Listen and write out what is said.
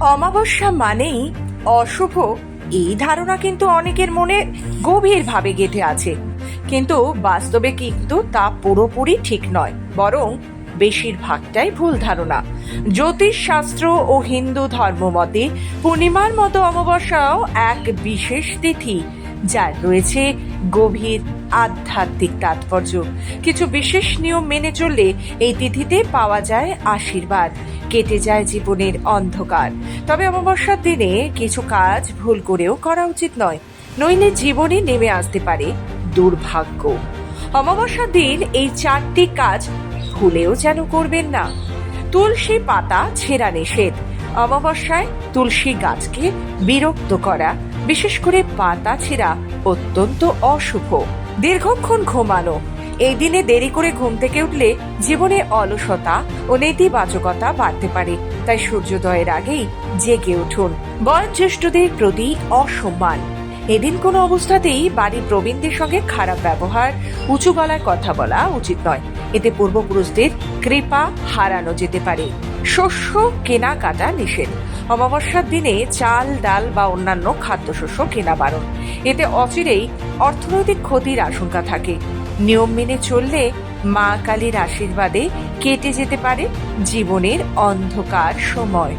অমাবস্যা মানেই অশুভ। এই ধারণা কিন্তু অনেকের মনে গভীরভাবে গেঁথে আছে। কিন্তু বাস্তবে কিন্তু তা পুরোপুরি ঠিক নয়, বরং বেশিরভাগটাই ভুল ধারণা। জ্যোতিষ শাস্ত্র ও হিন্দু ধর্মমতে পূর্ণিমার মতো অমাবস্যাও এক বিশেষ তিথি যার রয়েছে গভীর আধ্যাত্মিক তাৎপর্য। কিছু বিশেষ নিয়ম মেনে চললে এই তিথিতে পাওয়া যায় আশীর্বাদ। কেটে যায় জীবনের অন্ধকার। তবে অমাবস্যার দিনে কিছু কাজ ভুল করেও করা উচিত নয়। নইলে জীবনে নেমে আসতে পারে দুর্ভাগ্য। অমাবস্যার দিন এই চারটি কাজ ভুলেও যেন করবেন না। তুলসী পাতা ছেঁড়া নিষেধ। অমাবস্যায় তুলসী গাছকে বিরক্ত করা বিশেষ করে পাতা ছেঁড়া অত্যন্ত অশুভ। দীর্ঘক্ষণ ঘুমানো। এই দিনে দেরি করে ঘুম থেকে উঠলে জীবনে অলসতা ও নেতিবাচকতা বাড়তে পারে। তাই সূর্যোদয়ের আগেই জেগে উঠুন। বয়োজ্যেষ্ঠদের প্রতি অসম্মান। এদিন কোনো অবস্থাতেই বাড়ির প্রবীণদের সঙ্গে খারাপ ব্যবহার, উঁচু গলায় কথা বলা উচিত নয়। এতে পূর্বপুরুষদের কৃপা হারানো যেতে পারে। শস্য কেনাকাটা নিষেধ। অমাবস্যার দিনে চাল, ডাল বা অন্যান্য খাদ্যশস্য কেনা বারণ। এতে অচিরেই অর্থনৈতিক ক্ষতির আশঙ্কা থাকে। নিয়ম মেনে চললে মা কালীর আশীর্বাদে কেটে যেতে পারে জীবনের অন্ধকার সময়।